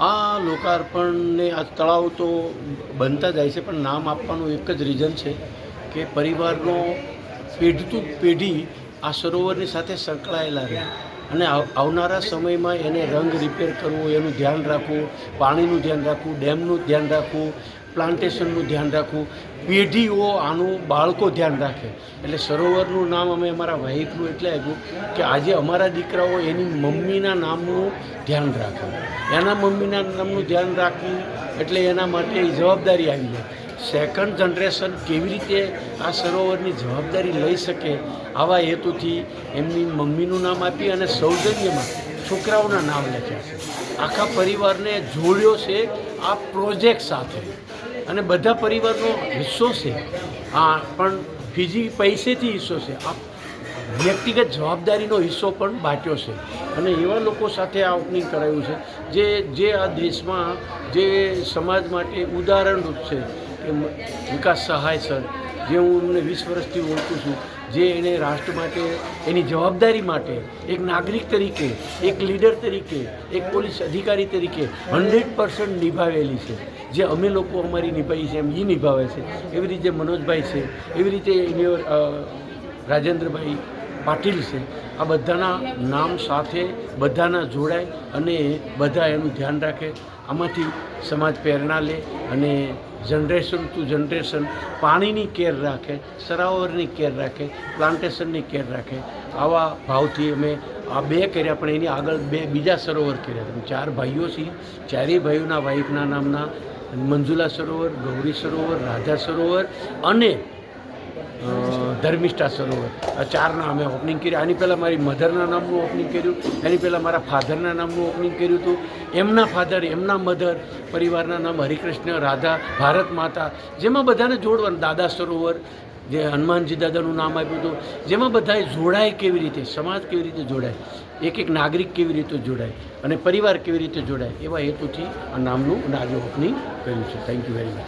આ લોકાર્પણને આ તળાવ તો બનતા જાય છે, પણ નામ આપવાનું એક જ રીઝન છે કે પરિવારનો પેઢતું પેઢી આ સરોવરની સાથે સંકળાયેલા રહે. અને આવનારા સમયમાં એને રંગ રિપેર કરવો, એનું ધ્યાન રાખવું, પાણીનું ધ્યાન રાખવું, ડેમનું ધ્યાન રાખવું પ્લાન્ટેશનનું ધ્યાન રાખવું. પેઢીઓ આનું બાળકો ધ્યાન રાખે. એટલે સરોવરનું નામ અમે અમારા વાઈફનું એટલે આપ્યું કે આજે અમારા દીકરાઓ એની મમ્મીના નામનું ધ્યાન રાખે. એના મમ્મીના નામનું ધ્યાન રાખવું એટલે એના માટે જવાબદારી આવી જાય. સેકન્ડ જનરેશન કેવી રીતે આ સરોવરની જવાબદારી લઈ શકે આવા હેતુથી એમની મમ્મીનું નામ આપી અને સૌજન્યમાં છોકરાઓના નામ લખ્યા છે. આખા પરિવારને જોડ્યો છે આ પ્રોજેક્ટ સાથે. અને બધા પરિવારનો હિસ્સો છે. આ પણ ફીજી પૈસેથી હિસ્સો છે. આ વ્યક્તિગત જવાબદારીનો હિસ્સો પણ બાટ્યો છે. અને એવા લોકો સાથે આ ઓપનિંગ કરાયું છે. જે જે આ દેશમાં જે સમાજ માટે ઉદાહરણરૂપ છે. કે મ- વિકાસ સહાય સર, જે હું એમને વીસ વર્ષથી ઓળખું છું, જે એણે રાષ્ટ્ર માટે, એની જવાબદારી માટે, એક નાગરિક તરીકે, એક લીડર તરીકે, એક પોલીસ અધિકારી તરીકે હંડ્રેડ પર્સન્ટ નિભાવેલી છે. જે અમે લોકો અમારી નિભાવી છે એમ એ નિભાવે છે. એવી રીતે મનોજભાઈ છે, એવી રીતે એની રાજેન્દ્રભાઈ પાટીલ છે. આ બધાના નામ સાથે બધાના જોડાય અને બધા એનું ધ્યાન રાખે. આમાંથી સમાજ પ્રેરણા લે અને જનરેશન ટુ જનરેશન પાણીની કેર રાખે, સરોવરની કેર રાખે, પ્લાન્ટેશનની કેર રાખે. આવા ભાવથી અમે આ બે કર્યા, પણ એની આગળ બે બીજા સરોવર કર્યા. અમે ચાર ભાઈઓ છીએ. ચારેય ભાઈઓના વાઈફના નામના મંજુલા સરોવર, ગૌરી સરોવર, રાધા સરોવર અને ધર્મિષ્ઠા સરોવર ચારના અમે ઓપનિંગ કર્યા. આની પહેલાં મારી મધરના નામનું ઓપનિંગ કર્યું. એની પહેલાં મારા ફાધરના નામનું ઓપનિંગ કર્યું હતું. એમના ફાધર એમના મધર પરિવારના નામ હરિકૃષ્ણ, રાધા, ભારત માતા, જેમાં બધાને જોડવાનું, દાદા સરોવર, જે હનુમાનજી દાદાનું નામ આપ્યું હતું. જેમાં બધાએ જોડાય કેવી રીતે? સમાજ કેવી રીતે જોડાય? એક એક નાગરિક કેવી રીતે જોડાય? અને પરિવાર કેવી રીતે જોડાય? એવા હેતુથી આ નામનું આજે ઓપનિંગ કર્યું છે. Thank you very much